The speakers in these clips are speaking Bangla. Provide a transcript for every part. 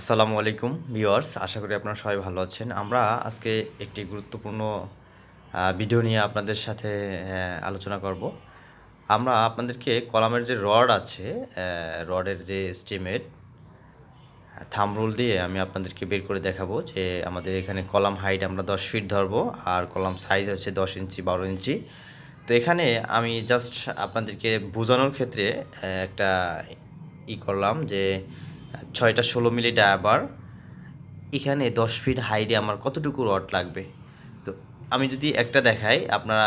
আসসালামু আলাইকুম ভিউয়ার্স, আশা করি আপনারা সবাই ভালো আছেন। আমরা আজকে একটি গুরুত্বপূর্ণ ভিডিও নিয়ে আপনাদের সাথে আলোচনা করব। আমরা আপনাদেরকে কলামের যে রড আছে রডের যে এস্টিমেট থাম রুল দিয়ে আমি আপনাদেরকে বের করে দেখাবো যে আমাদের এখানে কলাম হাইট আমরা দশ ফিট ধরবো আর কলাম সাইজ হচ্ছে দশ ইঞ্চি, বারো ইঞ্চি। তো এখানে আমি জাস্ট আপনাদেরকে বোঝানোর ক্ষেত্রে একটা ই করলাম যে ছয়টা ষোলো মিলি ডায়াবার এখানে দশ ফিট হাইটে আমার কতটুকু রড লাগবে? তো আমি যদি একটা দেখাই, আপনারা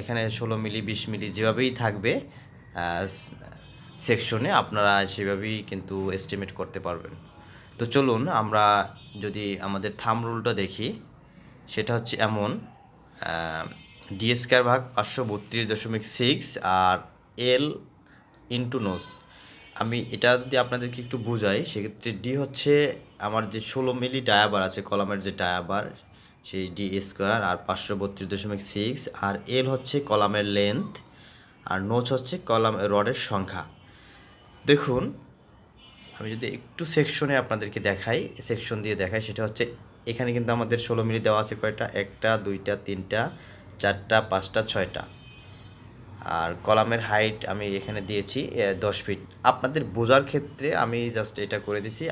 এখানে ষোলো মিলি, বিশ মিলি যেভাবেই থাকবে সেকশনে আপনারা সেভাবেই কিন্তু এস্টিমেট করতে পারবেন। তো চলুন আমরা যদি আমাদের থাম রুলটা দেখি, সেটা হচ্ছে এমন ডি স্কোয়ার ভাগ পাঁচশো বত্রিশ দশমিক সিক্স আর এল ইন্টু নোস আমি এটা যদি আপনাদেরকে একটু বুঝাই, সেক্ষেত্রে ডি হচ্ছে আমার যে ষোলো মিলি ডায়াবার আছে, কলামের যে ডায়াবার সেই ডি স্কোয়ার আর পাঁচশো বত্রিশ দশমিক সিক্স আর এল হচ্ছে কলামের লেন্থ আর নোচ হচ্ছে কলাম, রডের সংখ্যা। দেখুন, আমি যদি একটু সেকশনে আপনাদেরকে দেখাই সেকশন দিয়ে দেখাই, সেটা হচ্ছে এখানে কিন্তু আমাদের ষোলো মিলি দেওয়া আছে কয়টা? একটা, দুইটা, তিনটা, চারটা, পাঁচটা, ছয়টা। আর কলামের হাইট আমি এখানে দিয়েছি দশ ফিট আপনাদের বোঝার ক্ষেত্রে আমি জাস্ট এটা করে দিছি।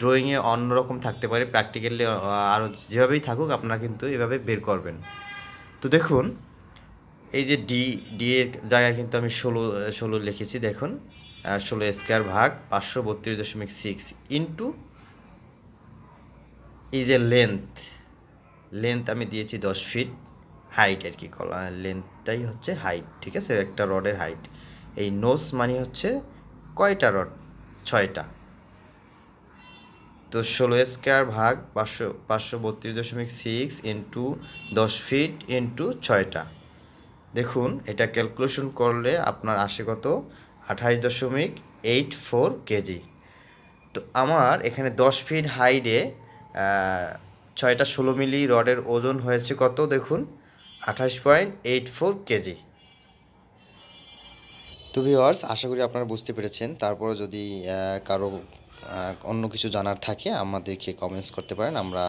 ড্রয়িংয়ে অন্যরকম থাকতে পারে প্র্যাকটিক্যালি আরও যেভাবেই থাকুক আপনারা কিন্তু এভাবে বের করবেন। তো দেখুন, এই যে ডি ডি এর জায়গায় কিন্তু আমি ষোলো ষোলো লিখেছি, দেখুন। ষোলো স্কোয়ার ভাগ পাঁচশো বত্রিশ দশমিক সিক্স ইন্টু এই যে লেন্থ লেন্থ আমি দিয়েছি দশ ফিট হাইট আর কি কলা লেন্থটাই হচ্ছে হাইট ঠিক আছে? একটা রডের হাইট এই নোস মানে হচ্ছে কয়টা রড ছয়টা। তো ষোলো স্কোয়ার ভাগ পাঁচশো পাঁচশো বত্রিশ দশমিক সিক্স ইন্টু দশ ফিট ইন্টু ছয়টা। দেখুন, এটা ক্যালকুলেশন করলে আপনার আসে কত? আঠাশ দশমিক এইট ফোর কেজি। তো আমার এখানে দশ ফিট হাইডে ছয়টা ষোলো মিলি রডের ওজন হয়েছে কত? দেখুন আঠাশ point eight four K G. তো ভিওয়ার্স আশা করি আপনারা বুঝতে পেরেছেন। তারপরে যদি কারও অন্য কিছু জানার থাকে, আমাদেরকে কমেন্টস করতে পারেন। আমরা